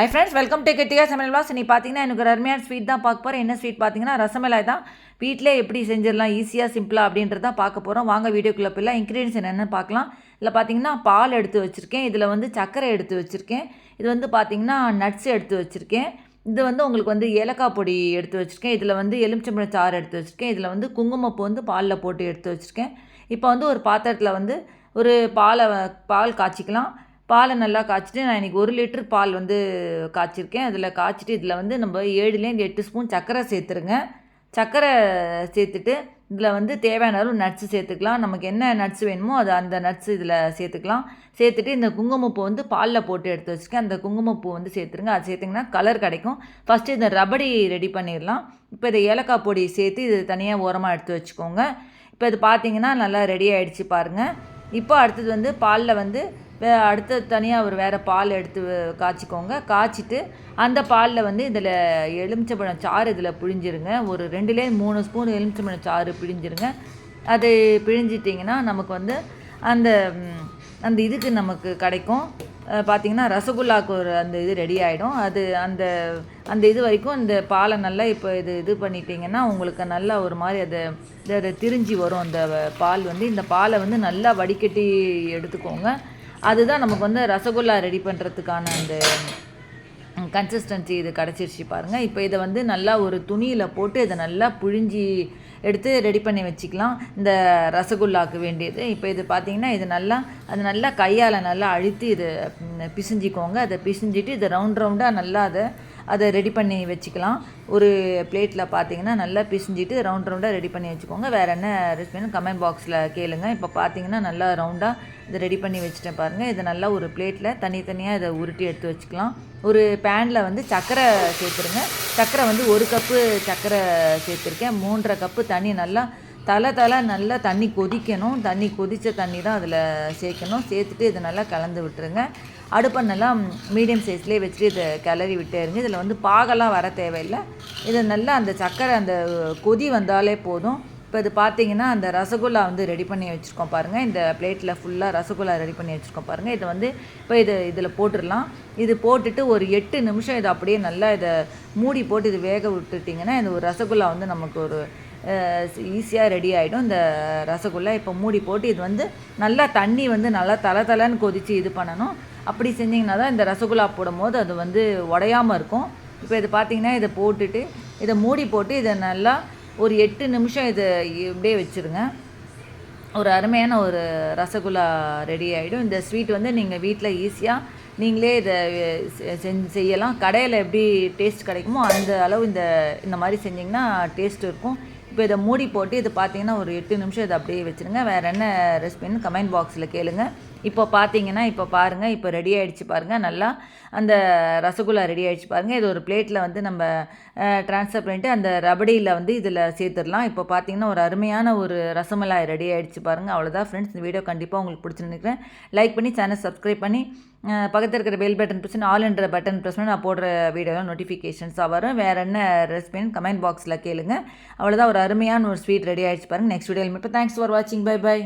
I friends welcome to கெட்டியா சமையல் was நீ பார்த்தீங்கன்னா எனக்கு ஒரு அருமையான ஸ்வீட் தான் பார்க்க போகிறேன் என்ன ஸ்வீட் பார்த்தீங்கன்னா ரசமலாய் தான். வீட்டிலே எப்படி செஞ்சிடலாம் ஈஸியாக சிம்பிளாக அப்படின்றத பார்க்க போகிறோம் வாங்க வீடியோக்குள்ளே போயிடலாம். இன்க்ரீடியன்ஸ் என்னென்னு பார்க்கலாம். இதில் பார்த்தீங்கன்னா பால் எடுத்து வச்சுருக்கேன். இதில் வந்து சர்க்கரை எடுத்து வச்சுருக்கேன். இது வந்து பார்த்தீங்கன்னா நட்ஸ் எடுத்து வச்சுருக்கேன். இது வந்து உங்களுக்கு வந்து ஏலக்காய் பொடி எடுத்து வச்சுருக்கேன். இதில் வந்து எலுமிச்சம்பழம் சாறு எடுத்து வச்சுருக்கேன். இதில் வந்து குங்குமப்பூ வந்து பாலில் போட்டு எடுத்து வச்சுருக்கேன். இப்போ வந்து ஒரு பாத்திரத்தில் வந்து ஒரு பாலை பால் காய்ச்சிக்கலாம். பாலை நல்லா காய்ச்சிட்டு நான் இன்றைக்கி ஒரு லிட்டர் பால் வந்து காய்ச்சிருக்கேன். அதில் காய்ச்சிட்டு இதில் வந்து நம்ம ஏழுலேருந்து எட்டு ஸ்பூன் சர்க்கரை சேர்த்துருங்க. சர்க்கரை சேர்த்துட்டு இதில் வந்து தேவையான அளவு நட்ஸு சேர்த்துக்கலாம். நமக்கு என்ன நட்ஸ் வேணுமோ அது அந்த நட்ஸ் இதில் சேர்த்துக்கலாம். சேர்த்துட்டு இந்த குங்குமப்பூ வந்து பாலில் போட்டு எடுத்து வச்சுருக்கேன். அந்த குங்குமப்பூ வந்து சேர்த்துருங்க. அது சேர்த்திங்கன்னா கலர் கிடைக்கும். ஃபஸ்ட்டு இந்த ரபடி ரெடி பண்ணிடலாம். இப்போ இதை ஏலக்காய் பொடி சேர்த்து இது தனியாக ஓரமாக எடுத்து வச்சுக்கோங்க. இப்போ இது பார்த்தீங்கன்னா நல்லா ரெடி ஆகிடுச்சு பாருங்கள் இப்போ அடுத்தது வந்து பாலில் வந்து அடுத்து தனியாக ஒரு வேறு பால் எடுத்து காய்ச்சிக்கோங்க. காய்ச்சிட்டு அந்த பாலில் வந்து இதில் எலுமிச்சப்பழம் சாறு இதில் பிழிஞ்சிருங்க. ஒரு ரெண்டுலே மூணு ஸ்பூன் எலுமிச்சப்பழம் சாறு பிழிஞ்சிருங்க. அது பிழிஞ்சிட்டிங்கன்னா நமக்கு வந்து அந்த அந்த இதுக்கு நமக்கு கிடைக்கும். பார்த்திங்கன்னா ரசகுல்லாவுக்கு ஒரு அந்த இது ரெடி ஆகிடும் அது அந்த அந்த இது வரைக்கும் இந்த பாலை நல்லா இப்போ இது இது பண்ணிட்டீங்கன்னா உங்களுக்கு நல்லா ஒரு மாதிரி அதை அதை திரிஞ்சு வரும். அந்த பால் வந்து இந்த பாலை வந்து நல்லா வடிகட்டி எடுத்துக்கோங்க. அதுதான் நமக்கு வந்து ரசகுல்லா ரெடி பண்ணுறதுக்கான அந்த கன்சிஸ்டன்சி இது கிடச்சிருச்சு பாருங்கள் இப்போ இதை வந்து நல்லா ஒரு துணியில் போட்டு இதை நல்லா புழிஞ்சி எடுத்து ரெடி பண்ணி வச்சுக்கலாம். இந்த ரசகுல்லாவுக்கு வேண்டியது. இப்போ இது பார்த்திங்கன்னா இது நல்லா அது நல்லா கையால் நல்லா அழுத்தி இது பிசிஞ்சிக்கோங்க. அதை பிசிஞ்சிட்டு இதை ரவுண்ட் ரவுண்டாக நல்லா அதை அதை ரெடி பண்ணி வச்சுக்கலாம். ஒரு பிளேட்டில் பார்த்தீங்கன்னா நல்லா பிசிஞ்சிட்டு ரவுண்ட் ரவுண்டாக ரெடி பண்ணி வச்சுக்கோங்க. வேறு என்ன ரெசிபின்னு கமெண்ட் பாக்ஸில் கேளுங்க. இப்போ பார்த்தீங்கன்னா நல்லா ரவுண்டாக இதை ரெடி பண்ணி வச்சுட்டேன் பாருங்கள் இதை நல்லா ஒரு பிளேட்டில் தனித்தனியாக இதை உருட்டி எடுத்து வச்சுக்கலாம். ஒரு பேனில் வந்து சர்க்கரை சேர்த்துருங்க. சர்க்கரை வந்து ஒரு கப்பு சர்க்கரை சேர்த்துருக்கேன். மூன்றரை கப்பு தண்ணி நல்லா தலை தலை நல்லா தண்ணி கொதிக்கணும். தண்ணி கொதித்த தண்ணி தான் அதில் சேர்க்கணும். சேர்த்துட்டு இதை நல்லா கலந்து விட்டுருங்க. அடுப்பை நல்லா மீடியம் சைஸ்லேயே வச்சுட்டு இதை கிளறி விட்டேருங்க இதில் வந்து பாகெல்லாம் வர தேவையில்லை. இதை நல்லா அந்த சர்க்கரை அந்த கொதி வந்தாலே போதும். இப்போ இது பார்த்தீங்கன்னா அந்த ரசகுல்லா வந்து ரெடி பண்ணி வச்சுருக்கோம் பாருங்கள் இந்த பிளேட்டில் ஃபுல்லாக ரசகுல்லா ரெடி பண்ணி வச்சுருக்கோம் பாருங்கள் இதை வந்து இப்போ இது இதில் போட்டுடலாம். இது போட்டுட்டு ஒரு எட்டு நிமிஷம் இதை அப்படியே நல்லா இதை மூடி போட்டு இது வேக விட்டுட்டிங்கன்னா இந்த ஒரு ரசகுல்லா வந்து நமக்கு ஒரு ஈஸியாக ரெடி ஆகிடும் இந்த ரசகுல்லா இப்போ மூடி போட்டு இது வந்து நல்லா தண்ணி வந்து நல்லா தலை தலைன்னு கொதித்து இது பண்ணணும். அப்படி செஞ்சிங்கன்னா தான் இந்த ரசகுல்லா போடும் போது அது வந்து உடையாமல் இருக்கும். இப்போ இது பார்த்திங்கன்னா இதை போட்டுட்டு இதை மூடி போட்டு இதை நல்லா ஒரு எட்டு நிமிஷம் இதை இப்படியே வச்சுருங்க. ஒரு அருமையான ஒரு ரசகுல்லா ரெடி ஆகிடும் இந்த ஸ்வீட் வந்து நீங்கள் வீட்டில் ஈஸியாக நீங்களே இதை செஞ்சு செய்யலாம். கடையில் எப்படி டேஸ்ட் கிடைக்குமோ அந்த அளவு இந்த இந்த மாதிரி செஞ்சிங்கன்னா டேஸ்ட் இருக்கும். இப்போ இதை மூடி போட்டு இது பார்த்தீங்கன்னா ஒரு எட்டு நிமிஷம் இதை அப்படியே வச்சுருங்க. வேறு என்ன ரெசிபின்னு கமெண்ட் பாக்ஸில் கேளுங்கள் இப்போ பார்த்தீங்கன்னா இப்போ பாருங்கள் இப்போ ரெடி ஆகிடுச்சு பாருங்கள் நல்லா அந்த ரசகுல்லா ரெடி ஆகிடுச்சு பாருங்கள் இது ஒரு பிளேட்டில் வந்து நம்ம ட்ரான்ஸ்ஃபர் பண்ணிவிட்டு அந்த ரபடியில் வந்து இதில் சேர்த்துடலாம். இப்போ பார்த்தீங்கன்னா ஒரு அருமையான ஒரு ரசமலாய் ரெடி ஆகிடுச்சு பாருங்கள் அவ்வளோதான் ஃப்ரெண்ட்ஸ் இந்த வீடியோ கண்டிப்பாக உங்களுக்கு பிடிச்சிருந்துக்கிறேன் லைக் பண்ணி சேனல் சப்ஸ்கிரைப் பண்ணி பக்கத்தில் இருக்கிற பெல் பட்டன் ப்ரெஸ் ஆல் என்ற பட்டன் ப்ரெஸ் பண்ணி நான் போடுற வீடியோவில் நோட்டிஃபிகேஷன்ஸாக வரும். வேறு என்ன ரெசிபின்னு கமெண்ட் பாக்ஸில் கேளுங்க. அவ்வளோதான் ஒரு அருமையான ஒரு ஸ்வீட் ரெடி ஆகிடுச்சு பாருங்கள் நெக்ஸ்ட் வீடியோவில் இப்போ தேங்க்ஸ் ஃபார் வாட்சிங் பை பை